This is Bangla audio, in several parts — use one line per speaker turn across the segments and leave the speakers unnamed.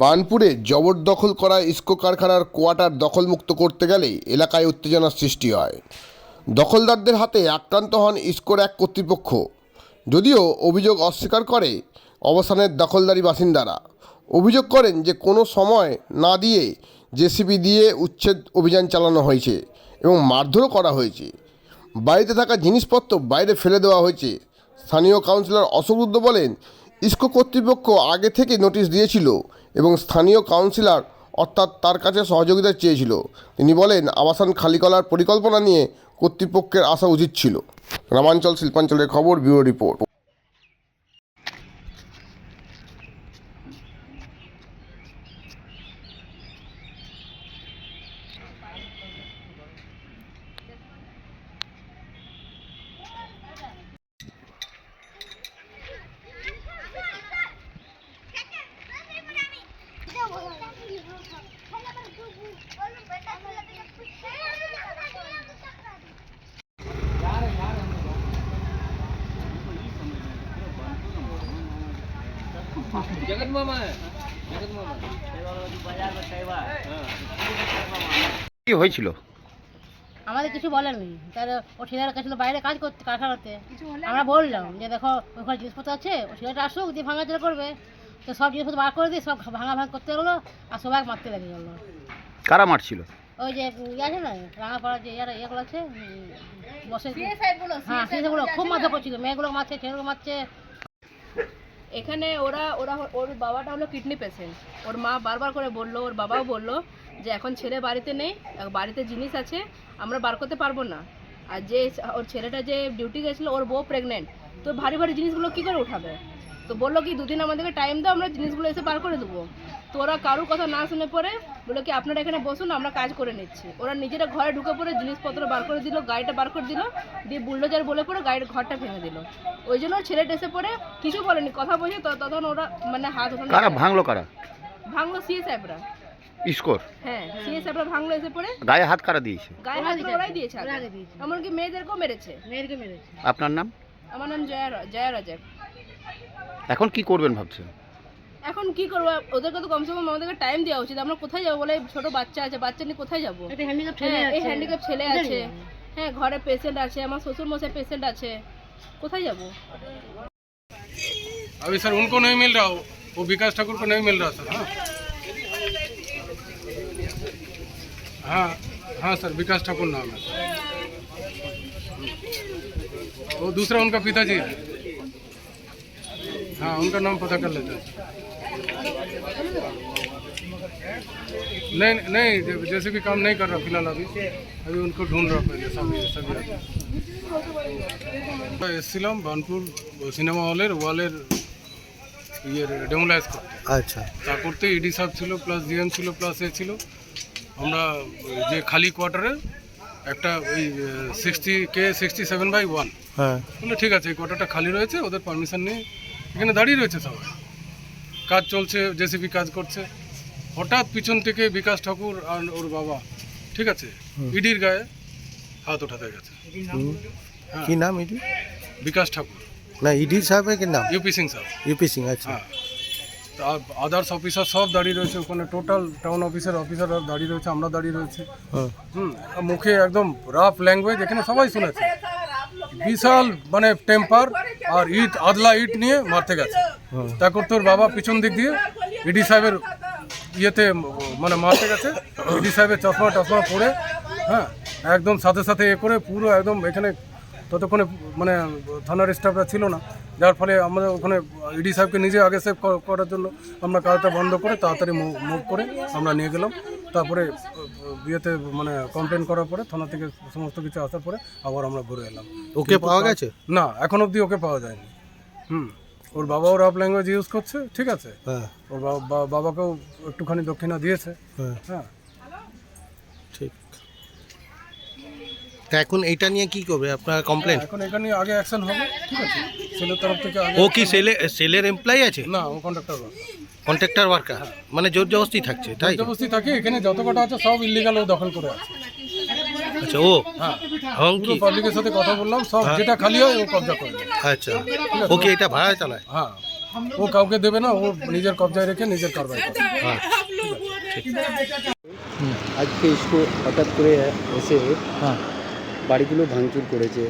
বার্নপুরে জবরদখল করা ইস্কো কারখানার কোয়ার্টার দখলমুক্ত করতে গেলে এলাকায় উত্তেজনার সৃষ্টি হয়। দখলদারদের হাতে আক্রান্ত হন ইস্কোর এক কর্তৃপক্ষ। যদিও অভিযোগ অস্বীকার করে অবসানের দখলদারি বাসিন্দারা। অভিযোগ করেন যে কোনো সময় না দিয়ে জেসিবি দিয়ে উচ্ছেদ অভিযান চালানো হয়েছে এবং মারধরও করা হয়েছে। বাড়িতে থাকা জিনিসপত্র বাইরে ফেলে দেওয়া হয়েছে। স্থানীয় কাউন্সিলর অশোকরুদ্র বলেন ইস্কো কর্তৃপক্ষ আগে থেকে নোটিশ দিয়েছিল এবং স্থানীয় কাউন্সিলর, অর্থাৎ তার কাছে সহযোগিতা চেয়েছিল। তিনি বলেন, আবাসন খালি করার পরিকল্পনা নিয়ে কর্তৃপক্ষের আসা উচিত ছিল। গ্রামাঞ্চল, শিল্পাঞ্চলের খবর, ব্যুরো রিপোর্ট।
কি হয়েছিল?
আমাদের কিছু বলেনি তার ও ছেলেরা গেছিল বাইরে কাজ করতে কারখানাতে আমরা বললাম যে দেখো ওখানে জিনিসপত্র আছে ও ছেলেটা আসুক দিয়ে ভাঙাচোরা করবে। তো সব জিনিসপত্র বার করে দিয়ে সব ভাঙা ভাঙা করতে গেলো আর সবাই মারতে লেগে গেলো।
কারা মারছিল?
ওই যে ইয়ে আছে না রাঙাপাড়া যে ইয়ারা ইয়েগুলো আছে বসে হ্যাঁ সেগুলো খুব মাথা করছিল মেয়েগুলো মারছে ছেলেগুলো মারছে।
এখানে ওরা ওরা, ওর বাবাটা হলো কিডনি পেশেন্ট ওর মা বারবার করে বলল, ওর বাবাও বলল যে এখন ছেলে বাড়িতে নেই, বাড়িতে জিনিস আছে, আমরা বার করতে পারব না। আর যে ওর ছেলেটা যে ডিউটি গেছিল, ওর বউ প্রেগনেন্ট তো ভারী ভারী জিনিসগুলো কী করে উঠাবে? তো বলল কি দুদিন আমাদেরকে টাইম দাও আমরা জিনিসগুলো এসে বার করে দেবো। তো ওরা কারোর কথা না শুনে পরে বলল কি আপনারা এখানে বসুন আমরা কাজ করে নিচ্ছি। ওরা নিজেরা ঘরে ঢুকে পড়ে জিনিসপত্র বার করে দিল গাড়িটা বার করে দিল দিয়ে বুলডোজার বলে পরে গাড়ির ঘরটা ভেঙে দিল। ওই জন্য ছেলেটা এসে পরে কিছু বলেনি কথা বলছে তো তখন ওরা মানে হাত ওঠানো
কারা ভাঙলো কারা?
ভাঙলো সিএ সাহেবরা।
স্কোর?
হ্যাঁ সিএ সাহেবরা ভাঙলো এসে পরে
গায়ে হাত কারা দিয়েছে?
গায়ে হাত ওরাই দিয়েছে। এমনকি মেয়েদেরকেও মেরেছে।
মেয়েরকে মেরেছে।
আপনার নাম?
আমার নাম জয়া জয়া রাজাক।
এখন কি করবেন ভাবছেন
এখন কি করবো ওদেরকে তো কমসে কম আমাদেরকে টাইম দেওয়া উচিত আমরা কোথায় যাবো বলে ছোট বাচ্চা আছে বাচ্চা নিয়ে কোথায় যাবো
একটা হ্যান্ডিক্যাপ ছেলে
হ্যাঁ এই
আছে
হ্যান্ডিক্যাপ ছেলে
কোথায়
আছে
যাবে?
হ্যাঁ ঘরে পেশেন্ট আছে আমার শ্বশুর মশাই পেশেন্ট আছে কোথায় যাবো
अभी सर उनको नहीं मिल रहा वो वो विकास ठाकुर को नहीं मिल रहा सर हाँ हाँ हाँ सर विकास ठाकुर नाम है वो दूसरा उनका पिताजी है हाँ उनका नाम पता कर लेते हैं नहीं नहीं जैसे भी काम नहीं कर रहा फिलहाल अभी अभी उनको ढूंढ रहा पहले सभी सभी এসেছিলাম বানপুর সিনেমা হলের ওয়ালের ইয়ে ডেমোলাইজ করতে
আচ্ছা
তা করতে ইডি সাহেব ছিল প্লাস জিএম ছিল প্লাস এ ছিল আমরা ওই যে খালি কোয়ার্টারে একটা ওই সিক্সটি কে সিক্সটি সেভেন বাই ওয়ান
হ্যাঁ
বললো ঠিক আছে এই কোয়ার্টারটা খালি রয়েছে ওদের পারমিশন নিয়ে এখানে দাঁড়িয়ে রয়েছে সবাই। কাজ চলছে জেসিবি কাজ করছে। হঠাৎ পিছন থেকে বিকাশ ঠাকুর আর ওর বাবা ঠিক আছে? ইডির গায়ে হাত ওঠাতে গেছে।
কি নাম ইডি?
বিকাশ ঠাকুর।
না ইডি সাহেবের কি নাম?
ইউপি সিং সাহেব।
ইউপি সিং আচ্ছা।
হ্যাঁ। আদার্স অফিসার সব দাঁড়িয়ে রয়েছে ওখানে টোটাল টাউন অফিসার অফিসাররা দাঁড়িয়ে রয়েছে আমরা দাঁড়িয়ে রয়েছি।
হ্যাঁ
হুম মুখে একদম রাফ ল্যাঙ্গুয়েজ এখানে সবাই শুনেছে। বিশাল মানে টেম্পার আর ইট, আদলা ইট নিয়ে মারতে গেছে। তা করতে ওর বাবা পিছন দিক দিয়ে ইডি সাহেবের ইয়েতে মানে মারতে গেছে। ইডি সাহেবের চশমা টশমা পরে হ্যাঁ একদম সাথে সাথে এ করে পুরো একদম এখানে ততক্ষণে মানে থানার স্টাফরা ছিল না। যার ফলে আমাদের ওখানে ইডি সাহেবকে নিজে আগে সেভ করার জন্য আমরা কাজটা বন্ধ করে তাড়াতাড়ি মুভ করে আমরা নিয়ে গেলাম। তারপরে বিয়েতে মানে কমপ্লেন করার পরে থানা থেকে সমস্ত কিছু আসার পরে আবার আমরা ঘুরে এলাম।
ওকে পাওয়া গেছে?
না এখন অবধি ওকে পাওয়া যায়নি। হুম ওর বাবাও রাফ ল্যাঙ্গুয়েজ ইউজ করছে ঠিক আছে?
হ্যাঁ।
ওর বাবাকেও একটুখানি দক্ষিণা দিয়েছে।
হ্যাঁ।
হ্যাঁ।
ঠিক। তা এখন এইটা নিয়ে কি করবে? আপনার কমপ্লেন
এখন এখানে আগে অ্যাকশন হবে ঠিক আছে? ছেলের তরফ থেকে আগে
ও কি সেলে সেলের এমপ্লয়ি আছে?
না ও কন্ট্রাক্টর
কন্ট্রাক্টর ওয়ার্কার মানে জোর জবস্তি থাকছে তাই তো?
জবরদস্তি থাকে এখানে যত কটা আছে সব ইলিগাল ও দখল করে আছে।
আচ্ছা ও?
হ্যাঁ।
হং
পুরো পাবলিকের সাথে কথা বললাম সব যেটা খালি হয় ও কবজা করে।
আচ্ছা। ও কি এটা ভাড়া চালায়?
হ্যাঁ। ও কাউকে দেবে না ও নিজের কবজায় রেখে নিজের কারবার করবে
আজকে ইসকো হঠাৎ করে এসে বাড়িগুলো ভাঙচুর করেছে।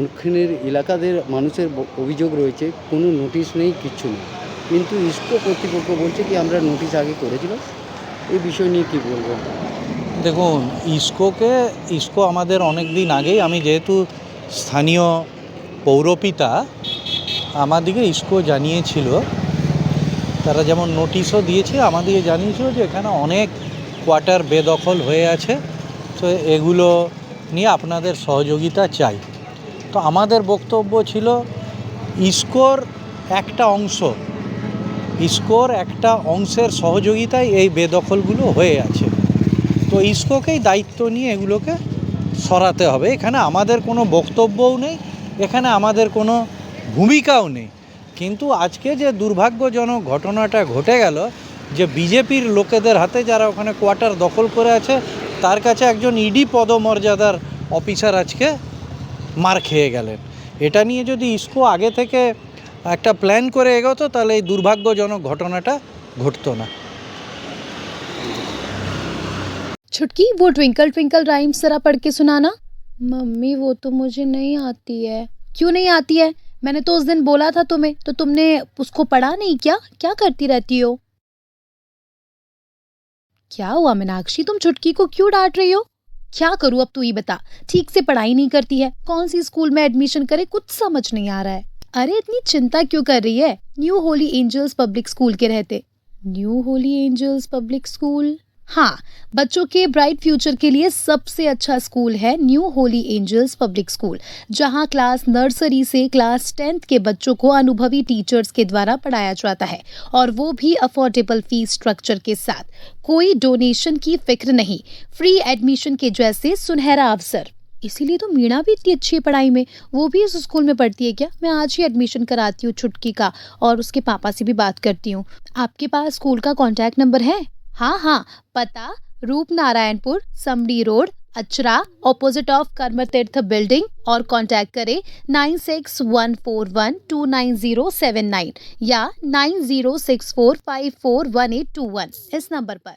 ওখানের এলাকাদের মানুষের অভিযোগ রয়েছে, কোনো নোটিশ নেই, কিচ্ছু নেই। কিন্তু ইসকো কর্তৃপক্ষ বলছে কি, আমরা নোটিশ আগে করেছিলাম। এই বিষয় নিয়ে কি বলব?
দেখুন, ইসকোকে, ইসকো আমাদের অনেক দিন আগেই, আমি যেহেতু স্থানীয় পৌরপিতা আমাদিকে ইসকো জানিয়েছিল। তারা যেমন নোটিশও দিয়েছে আমাদেরকে জানিয়েছিল যে এখানে অনেক কোয়ার্টার বেদখল হয়ে আছে। তো এগুলো নিয়ে আপনাদের সহযোগিতা চাই। তো আমাদের বক্তব্য ছিল ইস্কোর একটা অংশ ইস্কোর একটা অংশের সহযোগিতায় এই বেদখলগুলো হয়ে আছে। তো ইস্কোকেই দায়িত্ব নিয়ে এগুলোকে সরাতে হবে। এখানে আমাদের কোনো বক্তব্যও নেই, এখানে আমাদের কোনো ভূমিকাও নেই। কিন্তু আজকে যে দুর্ভাগ্যজনক ঘটনাটা ঘটে গেল, যে বিজেপির লোকেদের হাতে যারা ওখানে কোয়ার্টার দখল করে আছে তার কাছে একজন ইডি পদমর্যাদার অফিসার আজকে মার খেয়ে গেলেন এটা নিয়ে যদি ইসকো আগে থেকে একটা প্ল্যান করে এগোতো তাহলে এই দুর্ভাগ্যজনক ঘটনাটা ঘটতো না
छुटकी वो ट्विंकल ट्विंकल राइम्स जरा पढ़ के सुनाना मम्मी वो तो मुझे नहीं आती है क्यों नहीं आती है मैंने तो उस दिन बोला था तुम्हें तो तुमने उसको पढ़ा नहीं क्या क्या करती रहती हो क्या हुआ मीनाक्षी? तुम छुटकी को क्यों डांट रही हो? क्या करूँ अब तू ही बता। ठीक से पढ़ाई नहीं करती है। कौन सी स्कूल में एडमिशन करे? कुछ समझ नहीं आ रहा है। अरे, इतनी चिंता क्यों कर रही है? New Holy Angels Public School के रहते। New Holy Angels Public School हाँ बच्चों के ब्राइट फ्यूचर के लिए सबसे अच्छा स्कूल है New Holy Angels Public School, जहाँ क्लास नर्सरी से क्लास टेंथ के बच्चों को अनुभवी टीचर्स के द्वारा पढ़ाया जाता है और वो भी अफोर्डेबल फ़ीस स्ट्रक्चर के साथ। कोई डोनेशन की फ़िक्र नहीं, फ्री एडमिशन के जैसे सुनहरा अवसर। इसीलिए तो मीणा भी इतनी अच्छी है पढ़ाई में। वो भी इस स्कूल में पढ़ती है क्या? मैं आज ही एडमिशन कराती हूँ छुटकी का और उसके पापा से भी बात करती हूँ। आपके पास स्कूल का कॉन्टैक्ट नंबर है? हाँ हाँ पता रूप नारायणपुर समडी रोड, अचरा opposite of Karm Tirth building और कांटेक्ट करें nine six one four one two nine zero seven nine या nine zero six four five four one eight two one इस नंबर पर।